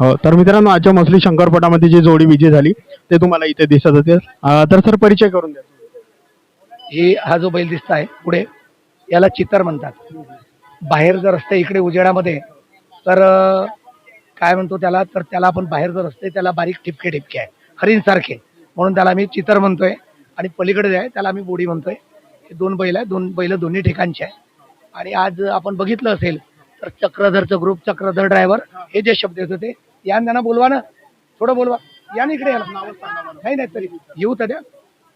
हो तर मित्रांनो आजच्या मसली शंकरपटामध्ये जी जोडी विजय झाली ते तुम्हाला इथे दिसत होते अं, तर सर परिचय करून द्या. हे हा जो बैल दिसत आहे पुढे याला चित्तर म्हणतात. बाहेर जर असते इकडे उजेडामध्ये तर अं, काय म्हणतो त्याला तर त्याला आपण बाहेर जर असते त्याला बारीक ठिपके ठिपके आहे. हरिणसारखे. म्हणून त्याला आम्ही चित्तर म्हणतोय. आणि पलीकडे जे आहे त्याला आम्ही बोडी म्हणतोय. हे दोन बैल आहे दोन बैल दोन्ही ठिकाणचे आहे. आणि आज आपण बघितलं असेल चक्रधरचं ग्रुप चक्रधर ड्रायव्हर हे जे शब्द येत होते या त्यांना बोलवा ना. थोडं बोलवा. या ना इकडे या ना. नाही नाही तरी. येऊ तर द्या.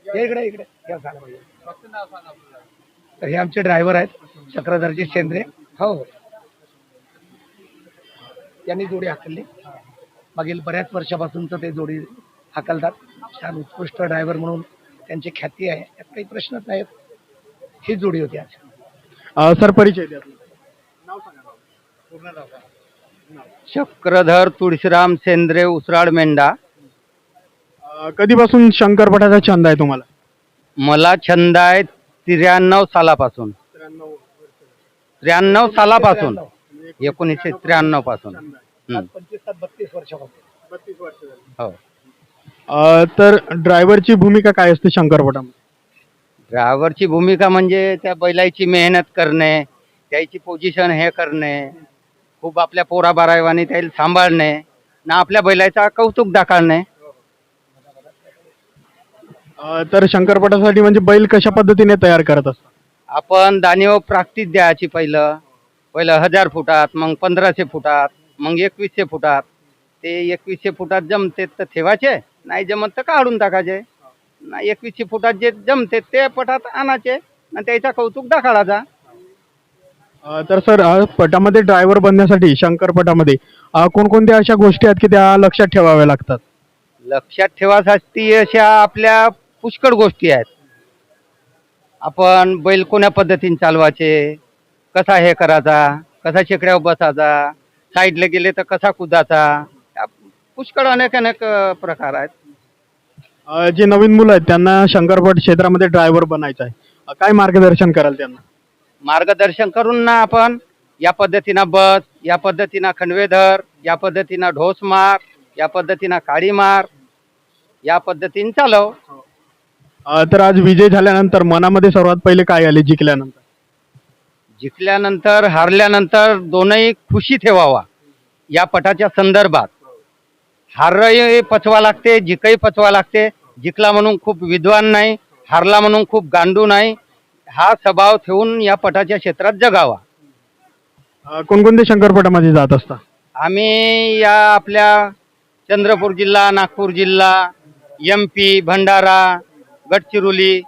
या इकडे इकडे. या सांगा तर हे आमचे ड्रायव्हर आहेत. चक्रधरजी शेंद्रे. हो हो. त्यांनी जोडी हाकलली. मागील बऱ्याच वर्षापासूनच ते जोडी हाकलतात. छान उत्कृष्ट ड्रायव्हर म्हणून त्यांची ख्याती आहे. यात काही प्रश्नच नाहीत. ही जोडी होती आज सर परिचय द्या. चक्रधर तुळशीराम सेंद्रे उसराड मेंढा. अं, कधीपासून शंकरपटाचा छंद आहे तुम्हाला? मला छंद आहे त्र्याण्णव सालापासून. त्र्याण्णव. सालापासून. एकोणीसशे त्र्याण्णवपासून. हं, हो. अं, तर ड्रायव्हरची भूमिका काय असते शंकरपटामध्ये ड्रायव्हरची भूमिका म्हणजे त्या बैलाची मेहनत करणे त्याची पोझिशन हे करणे खूप आपल्या पोरा बारावानी त्याला सांभाळणे ना आपल्या बैलाचा कौतुक दाखवणे. अं, तर शंकरपटासाठी म्हणजे बैल कशा पद्धतीने तयार करत असतात? आपण दानिव प्राक्तीस द्यायची पहिलं. पहिलं हजार फुटात मग पंधराशे फुटात मग एकवीसशे फुटात. ते एकवीसशे फुटात जमते तर ठेवायचे नाही जमत तर काढून टाकायचे. ना एकवीसशे फुटात जे जमते ते पटात आणायचे ना त्याचा कौतुक दाखवायचा. तर सर पटामध्ये ड्रायव्हर बनण्यासाठी शंकरपटामध्ये अं, कोणकोणत्या अशा गोष्टी आहेत की त्या लक्षात ठेवाव्या लागतात? लक्षात ठेवासाठी अशा आपल्या पुष्कळ गोष्टी आहेत. आपण बैल कोण्या पद्धतीने चालवायचे कसा हे करायचा कसा शेकड्यावर बसायचा साईडला गेले तर कसा कुदाचा पुष्कळ अनेक अनेक प्रकार आहेत. जे नवीन मुलं आहेत त्यांना शंकरपट क्षेत्रामध्ये ड्रायव्हर बनायचं आहे. काय मार्गदर्शन कराल त्यांना? मार्गदर्शन करून ना आपण. या पद्धतीनं बस या पद्धतीनं खंडवेधर या पद्धतीनं ढोस मार या पद्धतीनं काळी मार या पद्धतीने चालव. अं, तर आज विजय झाल्यानंतर मनामध्ये सर्वात पहिले काय आले जिंकल्यानंतर? जिंकल्यानंतर हारल्यानंतर दोनही खुशी ठेवावा. या पटाच्या संदर्भात. हारही पचवा लागते जिकही पचवा लागते. जिंकला म्हणून खूप विद्वान नाही हारला म्हणून खूप गांडू नाही. हा स्वभाव ठेवून या पटाच्या क्षेत्रात जगावा. अं, कोणकोणत्या शंकरपटामध्ये जात असता? आम्ही या आपल्या चंद्रपूर जिल्हा नागपूर जिल्हा एम पी भंडारा गडचिरोली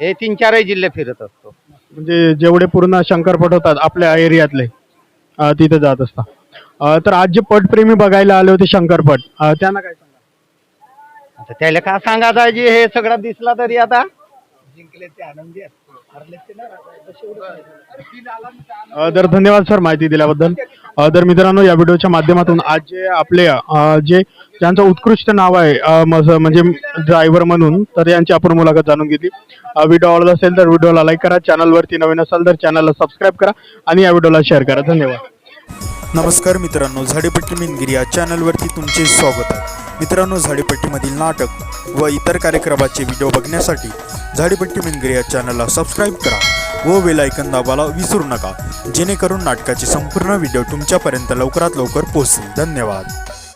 हे तीन चारही जिल्हे फिरत असतो. म्हणजे जेवढे पूर्ण शंकरपट होतात आपल्या एरियातले अं, तिथे जात असता. अं, तर आज जे पटप्रेमी बघायला आले होते शंकरपट अं, त्यांना काय सांगा? आता त्याला का सांगायचं जे हे सगळं दिसला तरी आता. जिंकले ते आनंदी आहेत. हारले ते नाराज अ, तर धन्यवाद सर माहिती दिल्याबद्दल. तर मित्रांनो या व्हिडिओच्या माध्यमातून आज जे आपले जे ज्यांचं उत्कृष्ट नाव आहे म्हणजे ड्रायव्हर म्हणून तर यांची आपण मुलाखत जाणून घेतली. व्हिडिओ आवडला असेल तर व्हिडिओला लाईक करा चॅनलवरती नवीन असाल तर चॅनलला सबस्क्राईब करा आणि या व्हिडिओला शेअर करा. धन्यवाद. नमस्कार मित्रांनो झाडेपट्टी मिनगिरी या चॅनलवरती तुमचे स्वागत आहे. मित्रांनो झाडेपट्टीमधील नाटक व इतर कार्यक्रमाचे व्हिडिओ बघण्यासाठी झाडीपट्टी मिनगिरी या चॅनलला सबस्क्राईब करा व वेलायकन दाबाला विसरू नका जेणेकरून नाटकाची संपूर्ण व्हिडिओ तुमच्यापर्यंत लवकरात लवकर पोहोचतील. धन्यवाद.